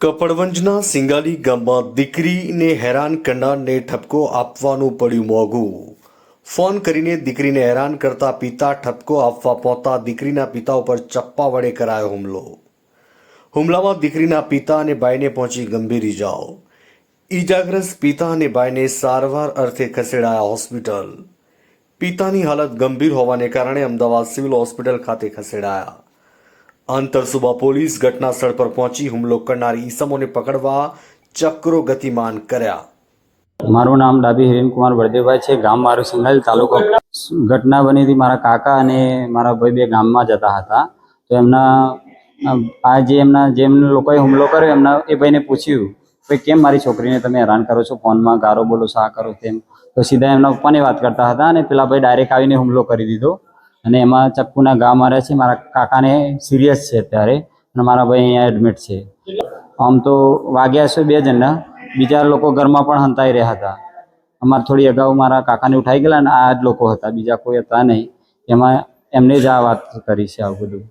કપડવંજના સિંગાલી ગામમાં દીકરીને હેરાન કરનારને ઠપકો આપવાનું પડ્યું મોંઘું. ફોન કરીને દીકરીને હેરાન કરતા પિતા ઠપકો આપવા પહોંચતા દીકરીના પિતા ઉપર ચપ્પા વડે કરાયો હુમલો. હુમલામાં દીકરીના પિતા અને ભાઈને પહોંચી ગંભીર ઇજાઓ ઈજાગ્રસ્ત પિતા અને ભાઈને સારવાર અર્થે ખસેડાયા હોસ્પિટલ. પિતાની હાલત ગંભીર હોવાને કારણે અમદાવાદ સિવિલ હોસ્પિટલ ખાતે ખસેડાયા. આંતરસુબા પોલીસ ઘટના સ્થળ પર પહોંચી હુમલો કરનાર ઈસમોને પકડવા ચક્રો ગતિમાન કર્યા. મારું નામ ડાબી હિરેનકુમાર બળદેવભાઈ છે. ગામ મારું સિંગલ તાલુકો. ઘટના બની હતી મારા કાકા અને મારા ભાઈ બે ગામમાં જતા હતા. તો એમના, આ જે એમના જેમ લોકોએ હુમલો કર્યો, એમના એ ભાઈને પૂછ્યું, ભાઈ, કેમ મારી છોકરીને તમે હેરાન કરો છો? ફોનમાં ગારો બોલો શા કરો તેમ. તો સીધા એમના પપ્પાની વાત કરતા હતા અને પેલા ભાઈ ડાયરેક્ટ આવીને હુમલો કરી દીધો. અને એમાં ચક્કુના ઘા માર્યા છે, મારા કાકાને સિરિયસ છે અત્યારે અને મારા ભાઈ અહીંયા એડમિટ છે. આમ તો વાગ્યા છે બે જણના બીજા લોકો ઘરમાં પણ હંતાઈ રહ્યા હતા. અમારે થોડી અગાઉ મારા કાકાને ઉઠાઈ ગયેલા અને આ જ લોકો હતા, બીજા કોઈ હતા નહીં. એમાં એમને જ આ વાત કરી છે આવું બધું.